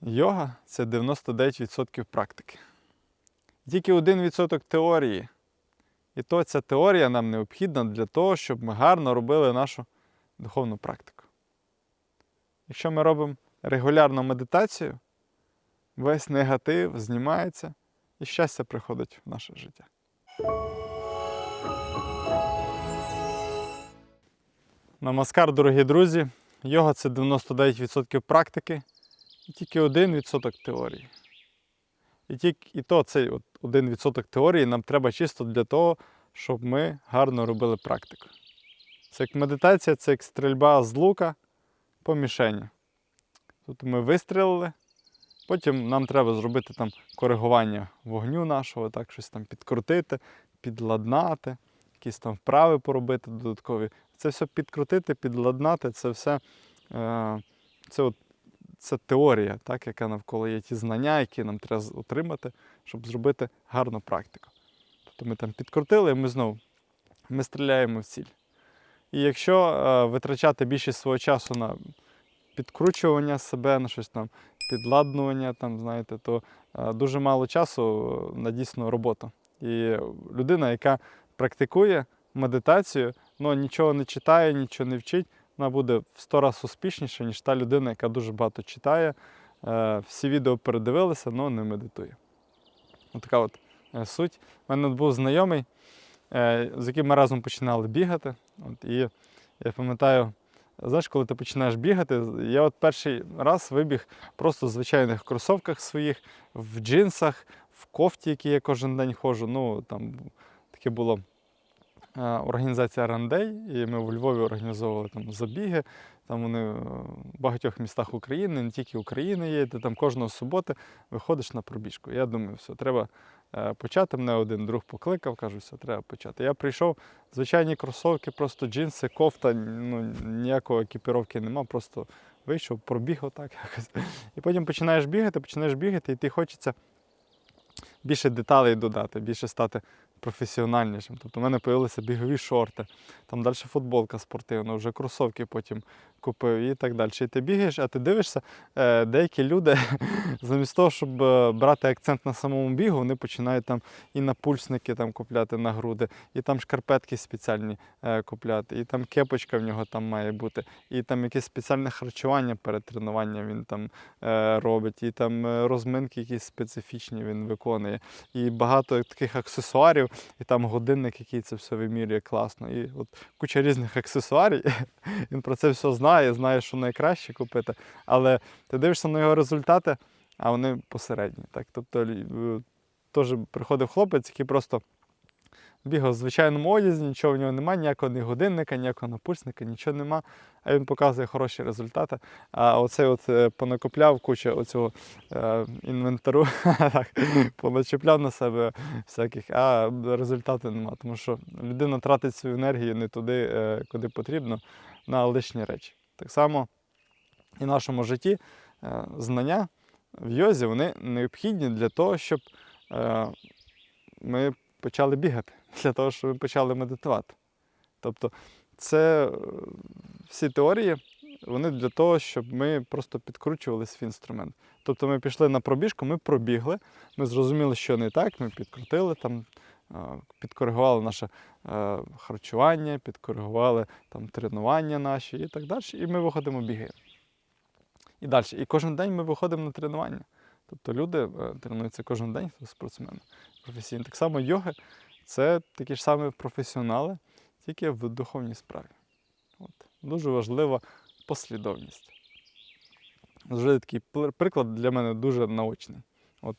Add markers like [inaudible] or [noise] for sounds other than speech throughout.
Йога це 99% практики. Тільки 1% теорії. І то ця теорія нам необхідна для того, щоб ми гарно робили нашу духовну практику. Якщо ми робимо регулярну медитацію, весь негатив знімається і щастя приходить в наше життя. Намаскар, дорогі друзі. Йога це 99% практики і тільки 1% теорії. І, тільки, і то цей от 1% теорії нам треба чисто для того, щоб ми гарно робили практику. Це як медитація, це як стрільба з лука по мішені. Тобто ми вистрілили, потім нам треба зробити там коригування вогню нашого, так, щось там підкрутити, підладнати, якісь там вправи поробити додаткові. Це все підкрутити, підладнати, це все е, це, от, це теорія, так, яка навколо є ті знання, які нам треба отримати, щоб зробити гарну практику. Тобто ми там підкрутили, і ми знову ми стріляємо в ціль. І якщо е, витрачати більшість свого часу на підкручування себе, на щось там, підладнування, там, знаєте, то е, дуже мало часу на дійсну роботу. І людина, яка практикує медитацію, але нічого не читає, нічого не вчить, вона буде в 100 разів успішніша, ніж та людина, яка дуже багато читає, е, всі відео передивилися, але не медитує. Отака от е, суть. У мене був знайомий, е, з яким ми разом починали бігати. От, і я пам'ятаю, знаєш, коли ти починаєш бігати, я от перший раз вибіг просто в звичайних кросовках своїх, в джинсах, в кофті, які я кожен день ходжу. Ну, там таке було організація Рандей, і ми у Львові організовували там забіги. Там вони е, в багатьох містах України, не тільки України є, ти там кожного суботи виходиш на пробіжку. Я думаю, все, треба е, почати. Мене один друг покликав, каже, все, треба почати. Я прийшов, звичайні кросовки, просто джинси, кофта, ну, ніякої екіпіровки нема, просто вийшов, пробіг отак якось. І потім починаєш бігати, починаєш бігати, і ти хочеться більше деталей додати, більше стати професіональнішим. Тобто в мене з'явилися бігові шорти, там далі футболка спортивна, вже кросовки потім купив і так далі. І ти бігаєш, а ти дивишся, е, деякі люди [laughs] замість того, щоб е, брати акцент на самому бігу, вони починають там і напульсники там купляти на груди, і там шкарпетки спеціальні е, купляти, і там кепочка в нього там має бути, і там якесь спеціальне харчування перед тренуванням він там робить, і там розминки якісь специфічні він виконує. І багато таких аксесуарів, і там годинник, який це все вимірює класно. І от куча різних аксесуарів. [laughs] Він про це все знає, знає, що найкраще купити. Але ти дивишся на його результати, а вони посередні. Так? Тобто е, теж приходив хлопець, який просто бігав в звичайному одязі, нічого в нього немає, ніякого ні годинника, ніякого напульсника, нічого нема. А він показує хороші результати. А оцей от е, понакопляв кучу оцього е, інвентару, [laughs] поначепляв на себе всяких, а результату нема. Тому що людина тратить свою енергію не туди, е, куди потрібно, на лишні речі. Так само і в нашому житті е, знання в йозі вони необхідні для того, щоб е, ми почали бігати, для того, щоб ми почали медитувати. Тобто, це е, всі теорії, вони для того, щоб ми просто підкручували свій інструмент. Тобто ми пішли на пробіжку, ми пробігли, ми зрозуміли, що не так, ми підкрутили там, підкоригували наше е, харчування, підкоригували там тренування наші і так далі. І ми виходимо бігаємо. І далі. І кожен день ми виходимо на тренування. Тобто люди е, тренуються кожен день, спортсмени професійні. Так само йоги це такі ж самі професіонали, тільки в духовній справі. От. Дуже важлива послідовність. Вже такий приклад для мене дуже наочний. От,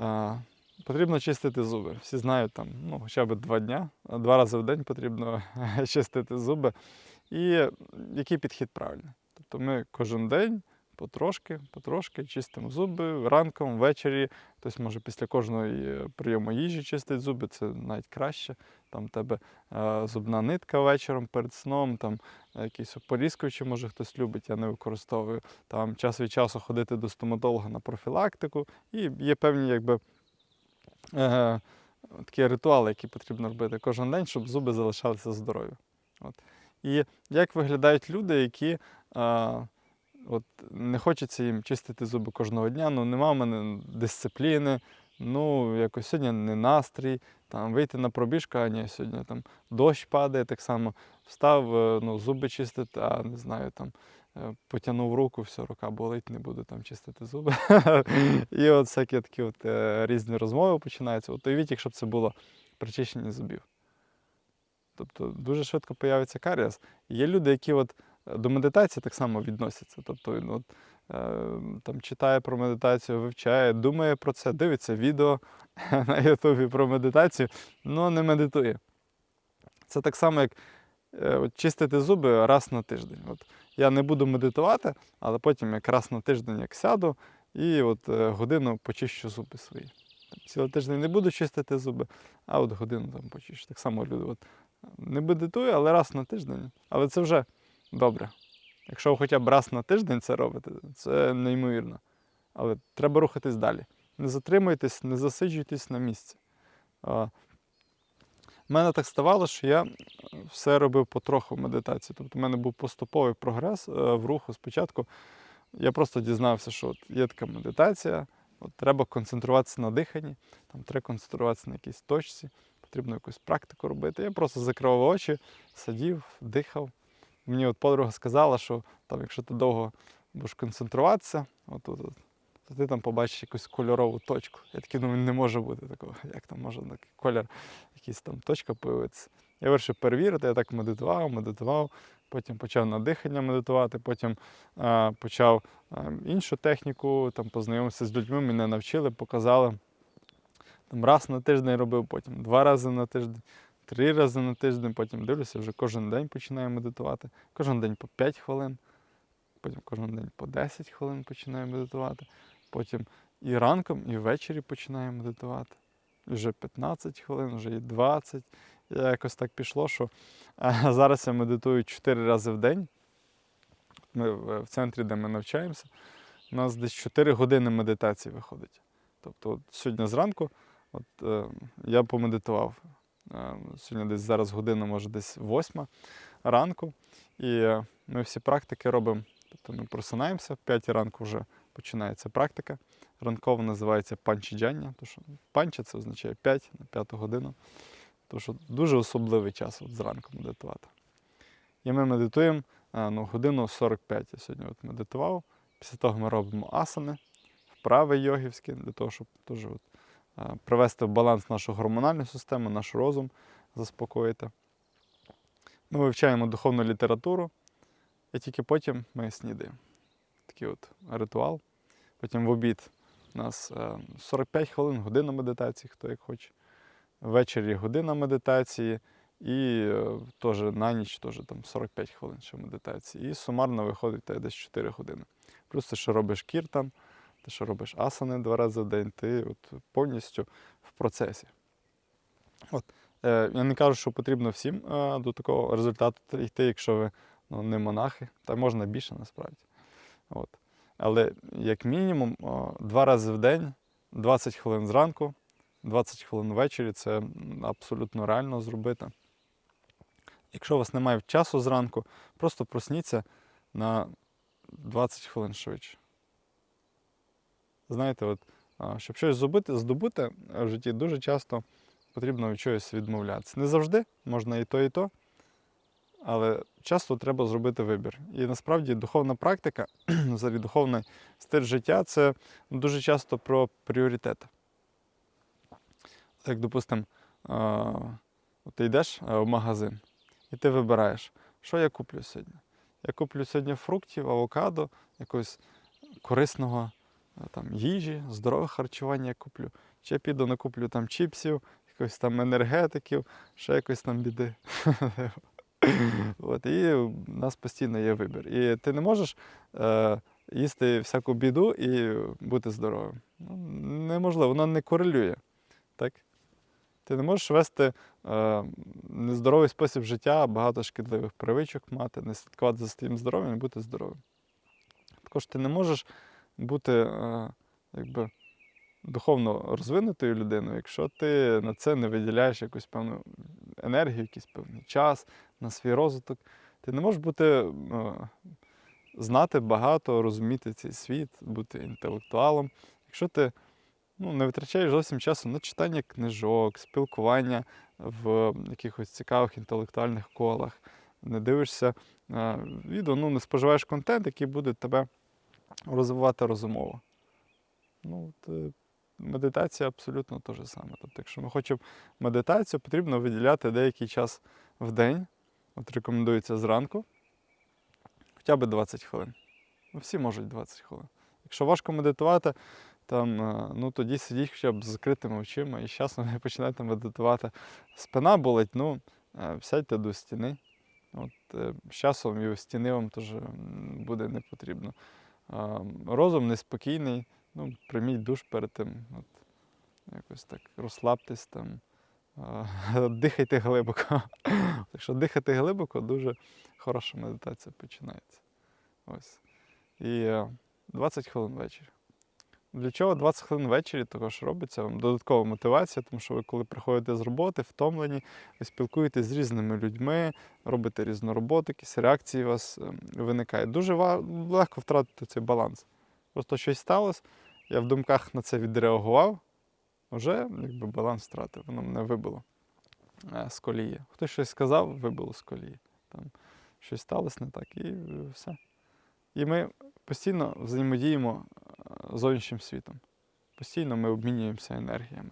е, потрібно чистити зуби. Всі знають, там, ну, хоча б два дня, два рази в день потрібно [laughs] чистити зуби. І який підхід правильний? Тобто ми кожен день потрошки, потрошки чистимо зуби ранком, ввечері. Хтось може після кожного е, прийому їжі чистить зуби, це навіть краще. Там тебе е, зубна нитка вечором перед сном, там е, якісь ополіскувачі, може хтось любить, я не використовую. Там час від часу ходити до стоматолога на профілактику. І є певні якби, е, такі ритуали, які потрібно робити кожен день, щоб зуби залишалися здорові. От. І як виглядають люди, які е, от не хочеться їм чистити зуби кожного дня, ну нема в мене дисципліни, ну якось сьогодні не настрій, там вийти на пробіжку, а ні, сьогодні там дощ падає, так само встав, е, ну, зуби чистити, а не знаю, там е, потягнув руку, все, рука болить, не буду там чистити зуби. [laughs] І от всякі такі от, е, різні розмови починаються. От уявіть, якщо б це було причищення зубів. Тобто дуже швидко появиться карієс. Є люди, які от до медитації так само відносяться. Тобто е, там читає про медитацію, вивчає, думає про це, дивиться відео [laughs] на Ютубі про медитацію, але не медитує. Це так само, як е, от, чистити зуби раз на тиждень. От, я не буду медитувати, але потім як раз на тиждень як сяду і от, е, годину почищу зуби свої. Цілий тиждень не буду чистити зуби, а от годину там почищу. Так само люди. От, не медитую, але раз на тиждень. Але це вже добре. Якщо ви хоча б раз на тиждень це робите, це неймовірно. Але треба рухатись далі. Не затримуйтесь, не засиджуйтесь на місці. У мене так ставало, що я все робив потроху в медитації. Тобто в мене був поступовий прогрес е, в руху спочатку. Я просто дізнався, що от є така медитація, от треба концентруватися на диханні, там треба концентруватися на якійсь точці потрібно якусь практику робити. Я просто закривав очі, сидів, дихав. Мені от подруга сказала, що там, якщо ти довго будеш концентруватися, от, от, то ти там побачиш якусь кольорову точку. Я такий, ну не може бути такого. Як там може такий колір, якийсь там точка появитися. Я вирішив перевірити, я так медитував, медитував, потім почав на дихання медитувати, потім е, почав е, іншу техніку, там познайомився з людьми, мене навчили, показали. Там раз на тиждень робив, потім два рази на тиждень, три рази на тиждень, потім дивлюся, вже кожен день починаю медитувати. Кожен день по 5 хвилин, потім кожен день по 10 хвилин починаю медитувати. Потім і ранком, і ввечері починаю медитувати. І Вже 15 хвилин, вже і 20. І якось так пішло, що зараз я медитую 4 рази в день. Ми в центрі, де ми навчаємося, у нас десь 4 години медитації виходить. Тобто от сьогодні зранку От, е, я помедитував. Е, сьогодні десь зараз година, може десь восьма ранку. І ми всі практики робимо. Тобто ми просинаємося, в 5 ранку вже починається практика. Ранкова називається панчіджання, тому що панча це означає 5 на 5 годину. Тому що дуже особливий час от зранку медитувати. І ми медитуємо е, ну, годину 45. Я сьогодні от медитував. Після того ми робимо асани, вправи йогівські, для того, щоб теж от привести в баланс нашу гормональну систему, наш розум заспокоїти. Ми вивчаємо духовну літературу, і тільки потім ми снідаємо. Такий от ритуал. Потім в обід у нас е, 45 хвилин, година медитації, хто як хоче. Ввечері година медитації, і е, теж на ніч теж там 45 хвилин ще медитації. І сумарно виходить десь 4 години. Плюс ти ще робиш кіртан, ти ще робиш асани два рази в день, ти от повністю в процесі. От. Е, я не кажу, що потрібно всім е, до такого результату йти, якщо ви ну, не монахи, та можна більше насправді. От. Але як мінімум о, два рази в день, 20 хвилин зранку, 20 хвилин ввечері це абсолютно реально зробити. Якщо у вас немає часу зранку, просто просніться на 20 хвилин швидше. Знаєте, от, щоб щось здобути, здобути в житті, дуже часто потрібно від чогось відмовлятися. Не завжди, можна і то, і то, але часто треба зробити вибір. І насправді духовна практика, [clears throat] взагалі духовний стиль життя це дуже часто про пріоритети. Як, допустимо, ти йдеш е, в магазин і ти вибираєш, що я куплю сьогодні. Я куплю сьогодні фруктів, авокадо, якогось корисного е, там, їжі, здорове харчування я куплю. Чи я піду накуплю там чіпсів, якось там енергетиків, ще якось там біди. От, і у нас постійно є вибір. І ти не можеш е, їсти всяку біду і бути здоровим. Ну, неможливо, воно не корелює. Так? Ти не можеш вести е, нездоровий спосіб життя, багато шкідливих привичок мати, не слідкувати за своїм здоров'ям і бути здоровим. Також ти не можеш бути е, якби, духовно розвинутою людиною, якщо ти на це не виділяєш якусь певну енергію, якийсь певний час на свій розвиток. Ти не можеш бути е, знати багато, розуміти цей світ, бути інтелектуалом. Якщо ти ну, не витрачаєш зовсім часу на читання книжок, спілкування в якихось цікавих інтелектуальних колах, не дивишся е, відео, ну, не споживаєш контент, який буде тебе розвивати розумово. Ну, от, е, медитація абсолютно те ж саме. Тобто, якщо ми хочемо медитацію, потрібно виділяти деякий час в день. От рекомендується зранку, хоча б 20 хвилин. Ну, всі можуть 20 хвилин. Якщо важко медитувати, там, е, ну, тоді сидіть хоча б з закритими очима і з часом [laughs] ви починаєте медитувати. Спина болить, ну, е, сядьте до стіни. От, з часом і у стіни вам теж буде не потрібно. Розум неспокійний, ну, прийміть душ перед тим. От, якось так розслабтесь там, [laughs] дихайте глибоко. [laughs] Якщо дихати глибоко, дуже хороша медитація починається. Ось. І е, 20 хвилин ввечері. Для чого 20 хвилин ввечері також робиться вам додаткова мотивація, тому що ви, коли приходите з роботи, втомлені, ви спілкуєтесь з різними людьми, робите різну роботу, якісь реакції у вас ем, виникають. Дуже легко втратити цей баланс. Просто щось сталося, я в думках на це відреагував, вже якби баланс втратив, воно мене вибило е, з колії. Хтось щось сказав, вибило з колії. Там щось сталося не так, і е, все. І ми постійно взаємодіємо зовнішнім світом. Постійно ми обмінюємося енергіями.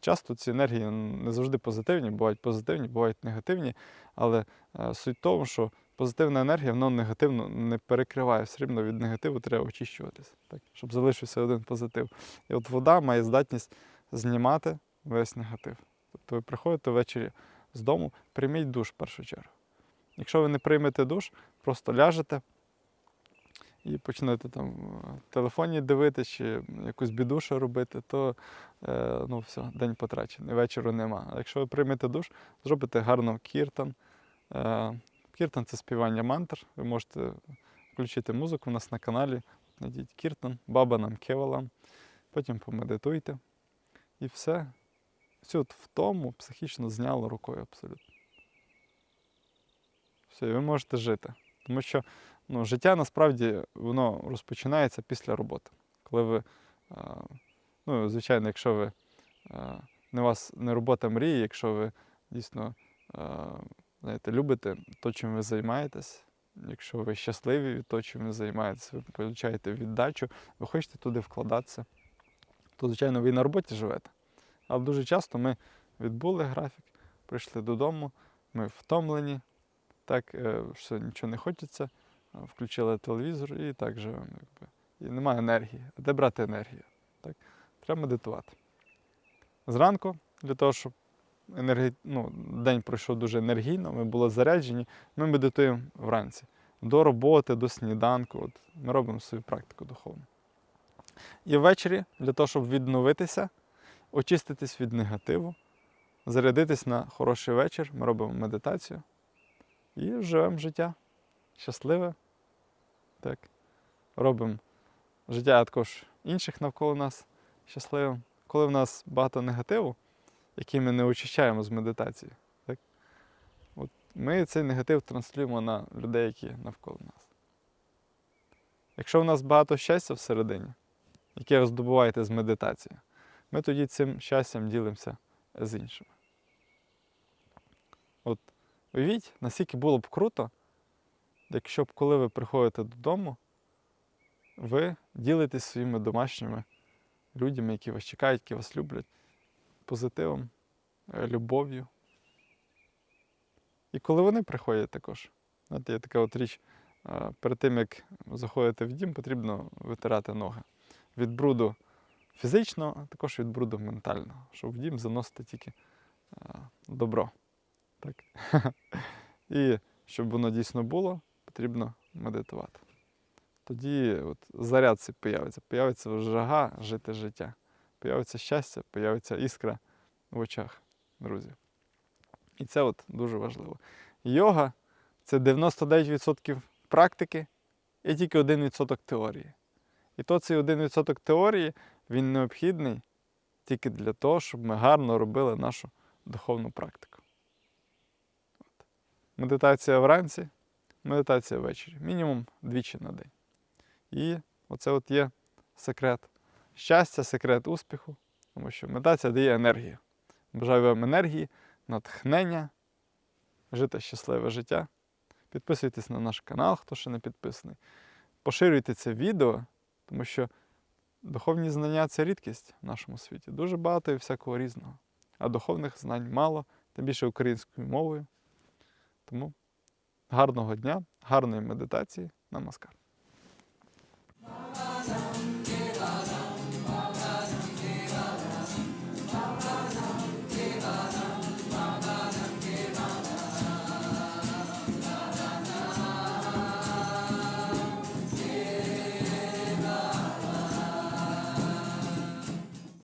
Часто ці енергії не завжди позитивні, бувають позитивні, бувають негативні, але е, суть в тому, що позитивна енергія вона негативно не перекриває. Все рівно від негативу треба очищуватися, так, щоб залишився один позитив. І от вода має здатність знімати весь негатив. Тобто ви приходите ввечері з дому, прийміть душ в першу чергу. Якщо ви не приймете душ, просто ляжете і почнете там в телефоні дивитися чи якусь бідушу робити, то е, ну, все, день потрачений, вечору нема. А якщо ви приймете душ, зробите гарно кіртан. Е, кіртан це співання мантр. Ви можете включити музику у нас на каналі, найдіть кіртан, баба нам кевалам, потім помедитуйте. І все. Всю от втому психічно зняло рукою абсолютно. Все, і ви можете жити. Тому що ну, життя насправді воно розпочинається після роботи. Коли ви, ну, звичайно, якщо ви не вас не робота мрії, якщо ви дійсно знаєте, любите то, чим ви займаєтесь, якщо ви щасливі від того, чим ви займаєтесь, ви получаєте віддачу, ви хочете туди вкладатися, то, звичайно, ви і на роботі живете. Але дуже часто ми відбули графік, прийшли додому, ми втомлені, так, е, що нічого не хочеться, включили телевізор і так живемо. І немає енергії. А де брати енергію? Так? Треба медитувати. Зранку, для того, щоб енергі... ну, день пройшов дуже енергійно, ми були заряджені, ми медитуємо вранці. До роботи, до сніданку. От ми робимо свою практику духовну. І ввечері, для того, щоб відновитися, очиститись від негативу, зарядитись на хороший вечір, ми робимо медитацію і живемо життя щасливе. Так. Робимо життя також інших навколо нас щасливим. Коли в нас багато негативу, який ми не очищаємо з медитації, так? От ми цей негатив транслюємо на людей, які навколо нас. Якщо в нас багато щастя всередині, яке ви здобуваєте з медитації, ми тоді цим щастям ділимося з іншими. От уявіть, наскільки було б круто, якщо б коли ви приходите додому, ви ділитесь своїми домашніми людьми, які вас чекають, які вас люблять, позитивом, е, любов'ю. І коли вони приходять також, знаєте, є така от річ, е, перед тим як заходити в дім, потрібно витирати ноги. Від бруду фізичного, а також від бруду ментального, щоб в дім заносити тільки е, добро. Так? [laughs] І щоб воно дійсно було, потрібно медитувати. Тоді от заряд цей появиться, появиться жага жити життя, появиться щастя, появиться іскра в очах, друзі. І це от дуже важливо. Йога це 99% практики і тільки 1% теорії. І то цей 1% теорії він необхідний тільки для того, щоб ми гарно робили нашу духовну практику. Медитація вранці, медитація ввечері, мінімум двічі на день. І оце от є секрет щастя, секрет успіху, тому що медитація дає енергію. Бажаю вам енергії, натхнення, жити щасливе життя. Підписуйтесь на наш канал, хто ще не підписаний. Поширюйте це відео, тому що духовні знання це рідкість в нашому світі. Дуже багато і всякого різного. А духовних знань мало, тим більше українською мовою. Тому гарного дня, гарної медитації. Намаскар.